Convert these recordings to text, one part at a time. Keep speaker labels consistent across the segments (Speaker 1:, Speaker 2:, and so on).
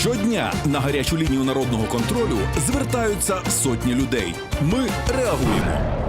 Speaker 1: Щодня на гарячу лінію народного контролю звертаються сотні людей. Ми реагуємо.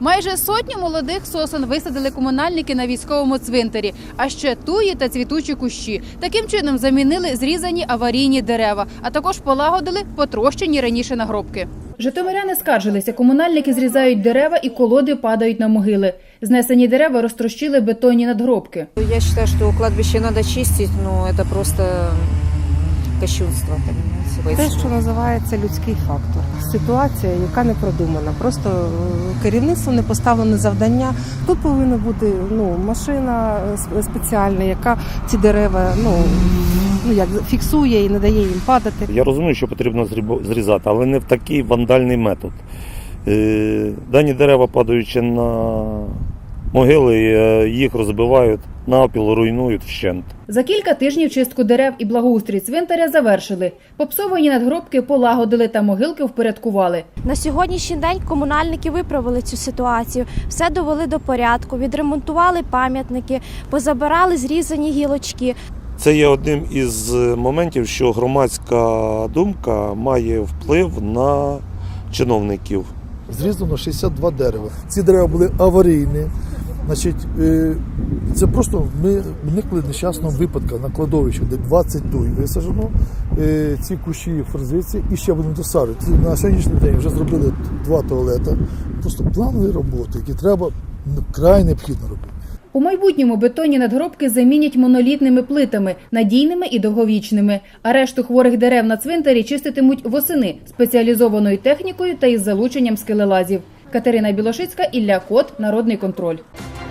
Speaker 2: Майже сотню молодих сосен висадили комунальники на військовому цвинтарі, а ще туї та цвітучі кущі. Таким чином замінили зрізані аварійні дерева, а також полагодили потрощені раніше нагробки. Житомиряни скаржилися, комунальники зрізають дерева і колоди падають на могили. Знесені дерева розтрощили бетонні надгробки.
Speaker 3: Я вважаю, що кладбище треба чистить, але це просто кощунство, понимаете.
Speaker 4: Те, що називається людський фактор. Ситуація, яка не продумана. Просто е, керівництво не поставлене завдання. Тут повинна бути ну, машина е, спеціальна, яка ці дерева ну, ну, як, фіксує і не дає їм падати.
Speaker 5: Я розумію, що потрібно зрібо- зрізати, але не в такий вандальний метод. Е, Дані дерева, падаючи на могили, е, їх розбивають навпіл, руйнують вщент.
Speaker 2: За кілька тижнів чистку дерев і благоустрій цвинтаря завершили. Попсовані надгробки полагодили та могилки впорядкували.
Speaker 6: На сьогоднішній день комунальники виправили цю ситуацію, все довели до порядку, відремонтували пам'ятники, позабирали зрізані гілочки.
Speaker 5: Це є одним із моментів, що громадська думка має вплив на чиновників.
Speaker 7: зрізано 62 дерева. Ці дерева були аварійні. Значить, е, це просто ми вникли нещасного випадку на кладовищі, де 20 туй висаджено. Е, Ці кущі форзиці і ще будемо досаджувати. На сьогоднішній день вже зробили два туалети. Просто планові роботи, які треба край необхідно робити.
Speaker 2: У майбутньому бетонні надгробки замінять монолітними плитами, надійними і довговічними. А решту хворих дерев на цвинтарі чиститимуть восени спеціалізованою технікою та із залученням скелелазів. Катерина Білошицька, Ілля Кот, Народний контроль.